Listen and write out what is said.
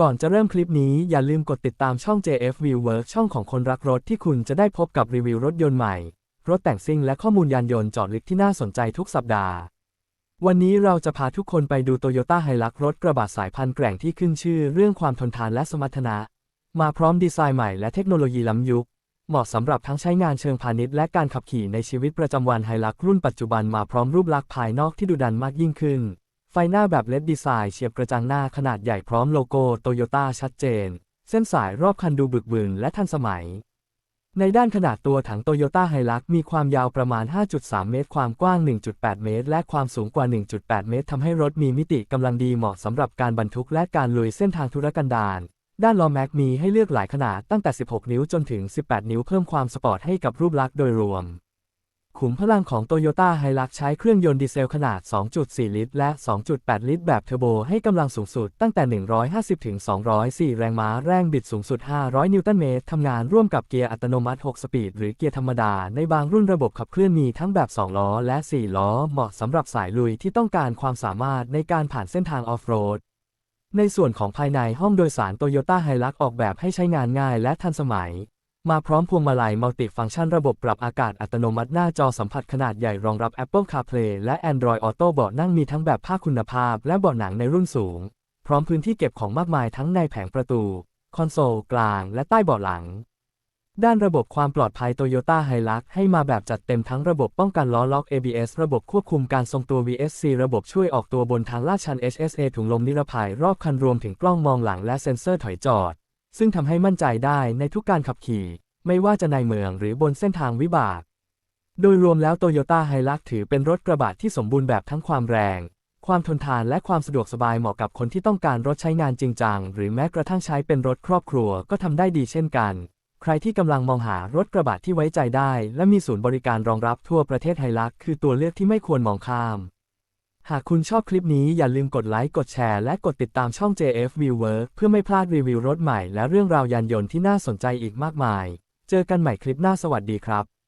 ก่อนจะเริ่มคลิปนี้อย่าลืมกดติดตามช่อง JF View Work ช่องของคนรักรถที่คุณจะได้พบกับรีวิวรถยนต์ใหม่ รถแต่งซิ่งและข้อมูลยานยนต์จอดลึกที่น่าสนใจทุกสัปดาห์ วันนี้เราจะพาทุกคนไปดู Toyota Hilux รถกระบะสายพันธุ์แกร่งที่ขึ้นชื่อเรื่องความทนทานและสมรรถนะ มาพร้อมดีไซน์ใหม่และเทคโนโลยีล้ำยุค เหมาะสำหรับทั้งใช้งานเชิงพาณิชย์และการขับขี่ในชีวิตประจำวันไฮลักรุ่นปัจจุบันมาพร้อมรูปลักษณ์ภายนอกที่ดุดันมากยิ่งขึ้น ไฟหน้าแบบเลดดีไซน์เฉียบกระจังหน้าขนาดใหญ่พร้อมโลโก้โตโยต้าชัดเจน เส้นสายรอบคันดูบึกบึนและทันสมัย ในด้านขนาดตัวถังโตโยต้าไฮลักมีความยาวประมาณ 5.3 เมตร ความกว้าง 1.8 เมตร และความสูงกว่า 1.8 เมตรทำให้รถมีมิติกำลังดีเหมาะสำหรับการบรรทุกและการลุยเส้นทางธุรกันดารด้านล้อแม็กมีให้เลือกหลายขนาดตั้งแต่ 16 นิ้วจนถึง 18 นิ้วเพิ่มความสปอร์ตให้กับรูปลักษณ์โดยรวม ขุมพลังของ Toyota Hilux ใช้เครื่องยนต์ดีเซลขนาด 2.4 ลิตร และ 2.8 ลิตร แบบเทอร์โบ ให้กำลังสูงสุดตั้งแต่ 150 ถึง 204 แรงม้า แรงบิดสูงสุด 500 นิวตันเมตร ทำงานร่วมกับเกียร์อัตโนมัติ 6 สปีด หรือเกียร์ธรรมดา ในบางรุ่นระบบขับเคลื่อนมีทั้งแบบ 2 ล้อ และ 4 ล้อ เหมาะสำหรับสายลุยที่ต้องการความสามารถในการผ่านเส้นทางออฟโรดในส่วนของภายในห้องโดยสาร Toyota Hilux ออกแบบให้ใช้งานง่ายและทันสมัย มาพร้อมพวงมาลัยมัลติฟังก์ชันระบบปรับอากาศอัตโนมัติหน้าจอสัมผัสขนาดใหญ่รองรับ Apple CarPlay และ Android Auto เบาะนั่งมีทั้งแบบผ้าคุณภาพ และเบาะหนังในรุ่นสูง พร้อมพื้นที่เก็บของมากมายทั้งในแผงประตู คอนโซล กลาง และใต้เบาะหลัง ด้านระบบความปลอดภัย Toyota Hilux ให้มาแบบจัดเต็มทั้งระบบป้องกันล้อล็อก ABS ระบบควบคุมการทรงตัว VSC ระบบช่วยออกตัวบนทางลาดชัน HSA ถุงลมนิรภัยรอบคันรวมถึงกล้องมองหลังและเซ็นเซอร์ถอยจอด ซึ่งทำให้มั่นใจได้ในทุกการขับขี่ ไม่ว่าจะในเมืองหรือบนเส้นทางวิบาก โดยรวมแล้ว Toyota Hilux ถือเป็นรถกระบะที่สมบูรณ์แบบทั้งความแรง ความทนทานและความสะดวกสบายเหมาะกับคนที่ต้องการรถใช้งานจริงจัง หรือแม้กระทั่งใช้เป็นรถครอบครัวก็ทำได้ดีเช่นกัน ใครที่กำลังมองหารถกระบะที่ไว้ใจได้ และมีศูนย์บริการรองรับทั่วประเทศไฮลักคือตัวเลือกที่ไม่ควรมองข้าม หากคุณชอบคลิปนี้อย่าลืมกดไลค์ กดแชร์ และกดติดตามช่อง JF Viewer เพื่อไม่พลาดรีวิวรถใหม่และเรื่องราวยานยนต์ที่น่าสนใจอีกมากมาย เจอกันใหม่คลิปหน้าสวัสดีครับ